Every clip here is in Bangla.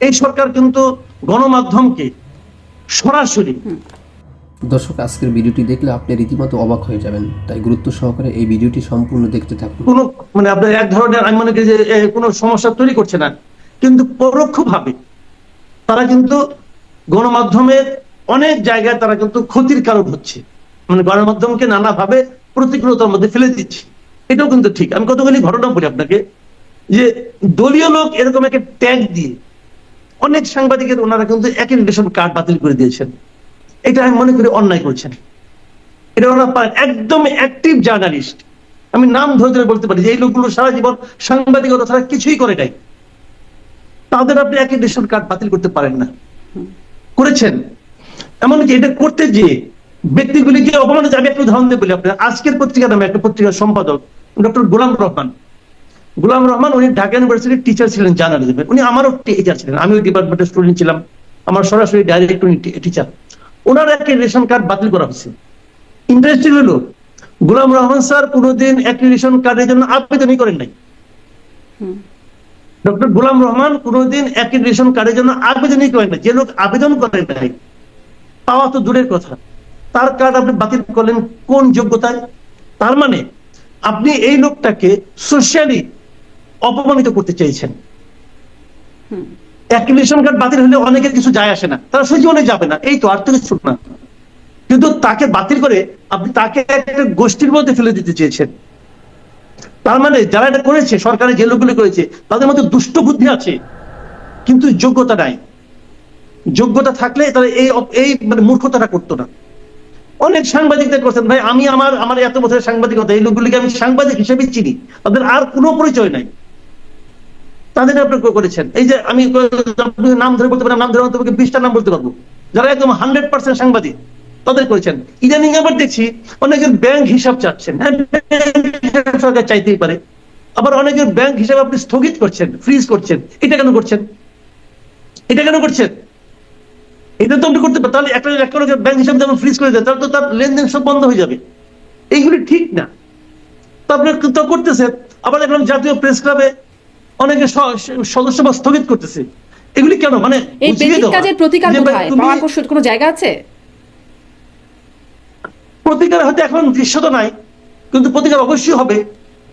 এই সরকার কিন্তু গণমাধ্যমকে সরাসরি দর্শক আজকের ভিডিওটি দেখলে আপনি রীতিমতো অবাক হয়ে যাবেন তাই গুরুত্ব সহকারে এই ভিডিওটি সম্পূর্ণ দেখতে থাকুন। কোনো মানে আপনার এক ধরনের আমি মনে করি যে কোনো সমস্যা তৈরি করছে না। কিন্তু পরোক্ষভাবে তারা কিন্তু গণমাধ্যমের অনেক জায়গায় তারা কিন্তু ক্ষতির কারণ হচ্ছে। মানে গণমাধ্যমকে নানাভাবে প্রতিকূলতার মধ্যে ফেলে দিচ্ছে। এটাও কিন্তু ঠিক। আমি কতগুলি ঘটনা বলি আপনাকে যে দলীয় লোক এরকম একটা ট্যাগ দিয়ে অনেক সাংবাদিকের ওনারা কিন্তু অ্যাক্রিডিটেশন কার্ড বাতিল করে দিয়েছেন। এটা আমি মনে করি অন্যায় করছেন। এটা ওনারা পারেন একদম অ্যাক্টিভ জার্নালিস্ট আমি নাম ধরে ধরে বলতে পারি যে এই লোকগুলো সারা জীবন সাংবাদিকতা ছাড়া কিছুই করে নাই। তাদের আপনি অ্যাক্রিডিটেশন কার্ড বাতিল করতে পারেন না। করেছেন। এমনকি এটা করতে গিয়ে ব্যক্তিগুলিকে অপমানিত আমি একটা উদাহরণ দিয়ে বলি আপনার আজকের পত্রিকা নামে একটা পত্রিকার সম্পাদক, ডক্টর গোলাম রহমান। গোলাম রহমান উনি ঢাকা ইউনিভার্সিটির টিচার ছিলেন জার্নালিজমের উনি আমারও টিচার ছিলেন। আমি ওই ডিপার্টমেন্টের স্টুডেন্ট ছিলাম। আমার সরাসরি ডাইরেক্ট উনি টিচার ওনার একটা রেশন কার্ড বাতিল করা হয়েছে। ইন্টারেস্টিং হলো গুলাম রহমান স্যার কোনোদিন রেশন কার্ডের জন্য আবেদনই করেন নাই। ডক্টর গোলাম রহমান কোনোদিন অ্যাক্রিডিটেশন কার্ডের জন্য আবেদনই করেন নাই। যে লোক আবেদন করেন নাই পাওয়া তো দূরের কথা। তার কার্ড আপনি বাতিল করলেন কোন যোগ্যতায়? তার মানে আপনি এই লোকটাকে সোশ্যালি অপমানিত করতে চেয়েছেন। কার্ড বাতিল হলে অনেকের কিছু যায় আসে না। তারা সে জীবনে যাবে না। এই তো আর তো কিছু না। কিন্তু তাকে বাতিল করে আপনি তাকে একটা গোষ্ঠীর মধ্যে ফেলে দিতে চেয়েছেন। তার মানে যারা এটা করেছে সরকারের যে লোকগুলো করেছে তাদের মধ্যে দুষ্ট বুদ্ধি আছে কিন্তু যোগ্যতা নাই। যোগ্যতা থাকলে তারা এই এই মানে মূর্খতাটা করতো না। অনেক সাংবাদিকদের করছেন ভাই আমি আমার আমার এত বছরের সাংবাদিকতা এই লোকগুলিকে আমি সাংবাদিক হিসেবে চিনি। তাদের আর কোনো পরিচয় নাই। তাদের আপনি করেছেন? এই যে আমি নাম ধরে বলতে পারেন নাম ধরে তোমাকে বিশটা নাম বলতে পারব। যারা একদম হান্ড্রেড পার্সেন্ট সাংবাদিক, তাদের করেছেন। ইদানিং আবার দেখছি অনেকের ব্যাংক হিসাব চাচ্ছেন। হ্যাঁ সরকার চাইতেই পারে। আবার অনেকের ব্যাংক হিসাব আপনি স্থগিত করছেন ফ্রিজ করছেন। এটা কেন করছেন? এটা কেন করছেন? এটা তো আপনি করতে পারেন তাহলে একটা একটা লোকের ব্যাংক হিসাব যখন ফ্রিজ করে দেয় তাহলে তো তার লেনদেন সব বন্ধ হয়ে যাবে। এইগুলি ঠিক না। তো আপনি তো করতেছেন। আবার দেখলাম জাতীয় প্রেস ক্লাবে অনেকে সদস্য বা স্থগিত করতেছে। এগুলি কেন? মানে এই বেসিক কাজের প্রতিকার কোথায়? পাওয়ার কোনো- জায়গা আছে? প্রতিকার হয়তো এখন দৃশ্যত নাই কিন্তু প্রতিকার অবশ্যই হবে।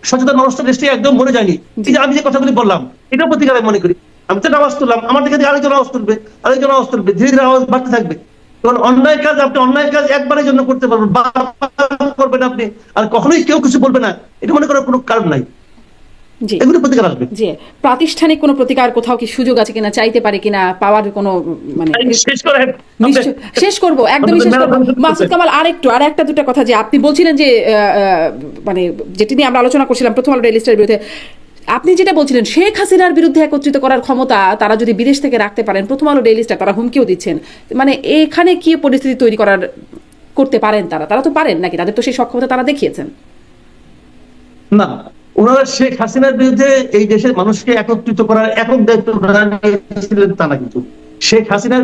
সচেতন মানুষটা দেশটি একদম মরে যায়নি। এই যে আমি যে কথাগুলি বললাম এটা প্রতিকার আমি মনে করি। আমি তো আওয়াজ তুললাম আমার দিকে আরেকজন আওয়াজ তুলবে আরেকজন আওয়াজ তুলবে ধীরে ধীরে আওয়াজ বাড়তে থাকবে। কারণ অন্যায় কাজ আপনি অন্যায় কাজ একবারের জন্য করতে পারবেন করবেন আপনি আর কখনোই কেউ কিছু বলবে না। এটা মনে করার কোনো কারণ নাই। এগুলি প্রতিকার আসবে। জি। প্রাতিষ্ঠানিক কোনো প্রতিকার কোথাও কি সুযোগ আছে কিনা চাইতে পারে কিনা পাওয়ার কোনো মানে শেষ করে শেষ করব একদমই শেষ করব। মাসুদ কামাল আরেকটু আর একটা দুটো কথা যে আপনি বলছিলেন যে মানে যেটি নিয়ে আমরা আলোচনা করছিলাম প্রথম আলো লিস্টের বিরুদ্ধে আপনি যেটা বলছিলেন শেখ হাসিনার বিরুদ্ধে একত্রিত করার ক্ষমতা তারা যদি বিদেশ থেকে রাখতে পারেন প্রথম আলো ডেইলিস্টা তারা হুমকিও দিচ্ছেন। মানে এখানে কি পরিস্থিতি তৈরি করার করতে পারেন তারা? তারা তো পারেন নাকি? তাদের তো সেই সক্ষমতা তারা দেখিয়েছেন। না। ওনারা শেখ হাসিনার বিরুদ্ধে এই দেশের মানুষকে একত্রিত করার একক দায়িত্ব নিয়েছিলেন তা না কিন্তু। শেখ হাসিনার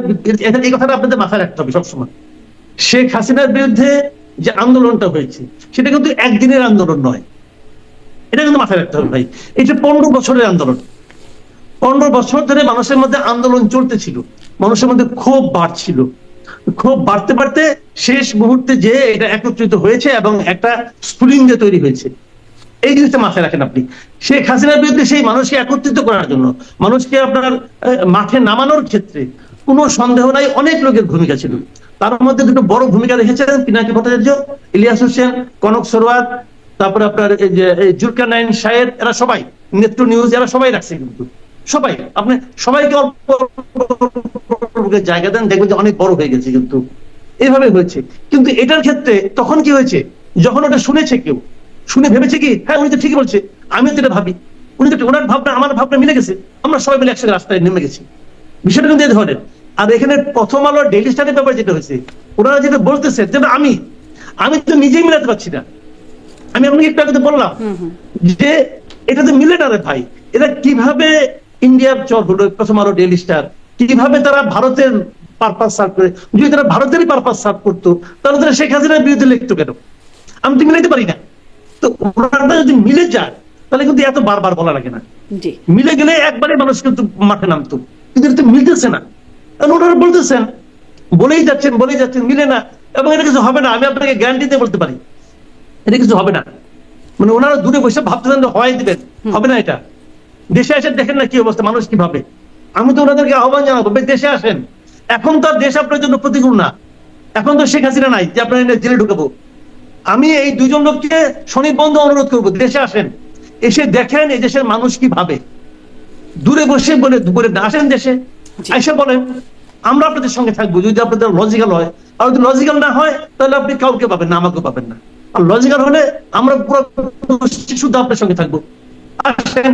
এই কথাটা আপনাদের মাথায় রাখতে হবে সবসময়। শেখ হাসিনার বিরুদ্ধে যে আন্দোলনটা হয়েছে, সেটা কিন্তু একদিনের আন্দোলন নয়। এটা কিন্তু মাথায় রাখতে হবে ভাই। এটা পনেরো বছরের আন্দোলন। পনেরো বছর ধরে মানুষের মধ্যে আন্দোলন চলতেছিল। মানুষের মধ্যে ক্ষোভ বাড়ছিল। ক্ষোভ বাড়তে বাড়তে শেষ মুহূর্তে যে এটা একত্রিত হয়েছে এবং একটা স্ফুলিঙ্গ তৈরি হয়েছে। এই জিনিসটা মাথায় রাখেন আপনি। শেখ হাসিনার বিরুদ্ধে সেই মানুষকে একত্রিত করার জন্য, মানুষকে আপনার মাঠে নামানোর ক্ষেত্রে কোনো সন্দেহ নাই, অনেক লোকের ভূমিকা ছিল। তার মধ্যে দুটো বড় ভূমিকা রেখেছেন পিনাকি ভট্টাচার্য, ইলিয়াস হোসেন, কনক সরোয়ার, তারপরে আপনার এই যে জুলকার নাইন শাহেদ, এরা সবাই, নেত্র নিউজ, এরা সবাই রাখছে কিন্তু। সবাই, আপনি সবাইকে অল্প জায়গা দেন, দেখবেন যে অনেক বড় হয়ে গেছে কিন্তু। এভাবে হয়েছে। কিন্তু এটার ক্ষেত্রে তখন কি হয়েছে? যখন ওটা শুনেছে কেউ শুনে ভেবেছে কি হ্যাঁ উনি তো ঠিকই বলছে আমি তো এটা ভাবি। উনি তো ওনার ভাবনা আমার ভাবনা মিলে গেছে আমরা সবাই মিলে একসাথে রাস্তায় নেমে গেছি। বিষয়টা কিন্তু এই ধরনের। আর এখানে প্রথম আলো ডেইলি স্টারের ব্যাপারে যেটা হয়েছে ওনারা যেটা বলতেছে যেটা আমি আমি তো নিজেই মিলাতে পারছি না। আমি আপনাকে একটু আগে বললাম যে এটা তো মিলে না রে ভাই এটা কীভাবে ইন্ডিয়ার চর হলো প্রথম আলো ডেইলি স্টার কীভাবে তারা ভারতের পারপাস সার্ভ করে যদি তারা ভারতেরই পারপাস সার্ভ করতো তাহলে তারা শেখ হাসিনার বিরুদ্ধে লিখতো কেন? আমি তো মিলাইতে পারি না। ওনারা যদি মিলে যায় তাহলে কিন্তু এত বারবার বলা লাগে না। মিলে গেলে একবারে মানুষ কিন্তু মাঠে নামতো। কিন্তু এটা তো মিলতেছে না। ওনারা বলতেছেন বলেই যাচ্ছেন বলেই যাচ্ছেন মিলে না। এবং এটা কিছু হবে না আমি আপনাকে গ্যারান্টি দিয়ে বলতে পারি। এটা কিছু হবে না। মানে ওনারা দূরে বসে ভাবতেছেন যে হয় দিবেন। হবে না এটা। দেশে এসে দেখেন না কি অবস্থা মানুষ কি ভাবে আমি তো ওনাদেরকে আহ্বান জানাব দেশে আসেন। এখন তো আর দেশ আপনার জন্য প্রতিকূল না। এখন তো শেখ হাসিনা নাই যে আপনার জেলে ঢুকাবো। আমি এই দুজন লোককে শনির বন্ধ অনুরোধ করব দেশে আসেন। এসে দেখেন এই দেশের মানুষ কি ভাবে। দূরে বসে বলে বলে আসেন দেশে। এসে বলেন আমরা আপনাদের সঙ্গে থাকব যদি আপনাদের লজিক্যাল হয়। আর যদি লজিক্যাল না হয় তাহলে আপনি কাউকে পাবেন না আমাকে পাবেন না। আর লজিক্যাল হলে আমরা পুরো শুধু আপনার সঙ্গে থাকব। আসেন।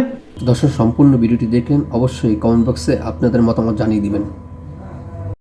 দর্শক সম্পূর্ণ ভিডিওটি দেখলেন অবশ্যই কমেন্ট বক্সে আপনাদের মতামত জানিয়ে দিবেন।